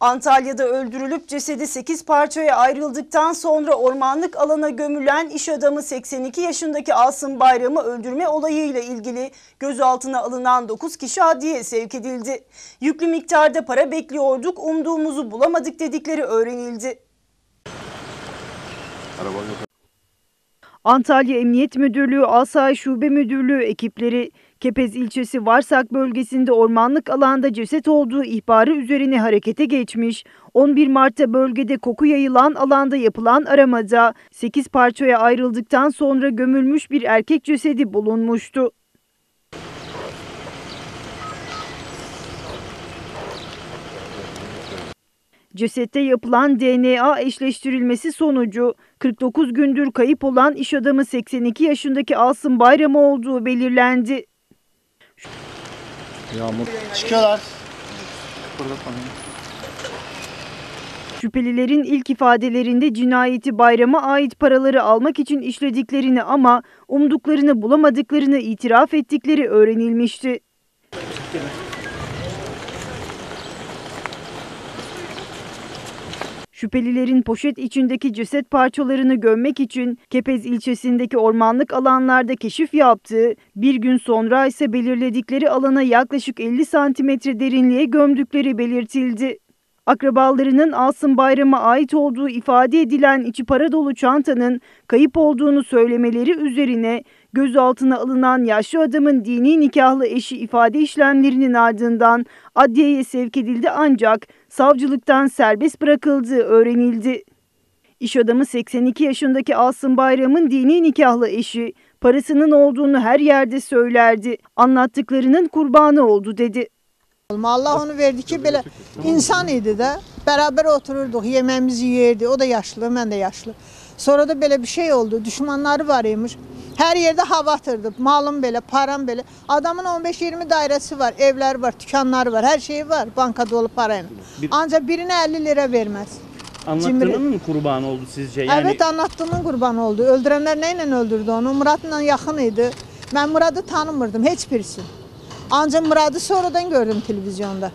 Antalya'da öldürülüp cesedi 8 parçaya ayrıldıktan sonra ormanlık alana gömülen iş adamı 82 yaşındaki Asım Bayram'ı öldürme olayıyla ilgili gözaltına alınan 9 kişi adliyeye sevk edildi. Yüklü miktarda para bekliyorduk, umduğumuzu bulamadık dedikleri öğrenildi. Antalya Emniyet Müdürlüğü Asayiş Şube Müdürlüğü ekipleri Kepez ilçesi Varsak bölgesinde ormanlık alanda ceset olduğu ihbarı üzerine harekete geçmiş. 11 Mart'ta bölgede koku yayılan alanda yapılan aramada 8 parçaya ayrıldıktan sonra gömülmüş bir erkek cesedi bulunmuştu. Cesette yapılan DNA eşleştirilmesi sonucu 49 gündür kayıp olan iş adamı 82 yaşındaki Asım Bayram olduğu belirlendi. Yağmur. Çıkıyorlar. Şüphelilerin ilk ifadelerinde cinayeti bayrama ait paraları almak için işlediklerini ama umduklarını bulamadıklarını itiraf ettikleri öğrenilmişti. Şüphelilerin poşet içindeki ceset parçalarını gömmek için Kepez ilçesindeki ormanlık alanlarda keşif yaptığı, bir gün sonra ise belirledikleri alana yaklaşık 50 santimetre derinliğe gömdükleri belirtildi. Akrabalarının Asım Bayram'a ait olduğu ifade edilen içi para dolu çantanın kayıp olduğunu söylemeleri üzerine gözaltına alınan yaşlı adamın dini nikahlı eşi ifade işlemlerinin ardından adliyeye sevk edildi ancak savcılıktan serbest bırakıldığı öğrenildi. İş adamı 82 yaşındaki Asım Bayram'ın dini nikahlı eşi parasının olduğunu her yerde söylerdi. Anlattıklarının kurbanı oldu dedi. Allah onu verdi ki belə insan idi də. Bərabər otururduq, yeməyimizi yeyirdi. O da yaşlı, mən də yaşlı. Sonra da belə bir şey oldu. Düşmanları var imiş. Hər yerdə hava atırdı. Malım belə, param belə. Adamın 15-20 dairəsi var, evləri var, dükanları var, hər şeyi var. Banka dolu parayla. Bir- Ancaq birinə 50 lira verməz. Anlattığının mı kurbanı oldu sizce? Yani Evet anlattığının qurbanı oldu. Öldürənlər nə ilə öldürdü onu? Muradla yaxın idi. Mən Muradı tanımırdım heç birisi. Ancaq Muradı sonradan gördüm televizyonda.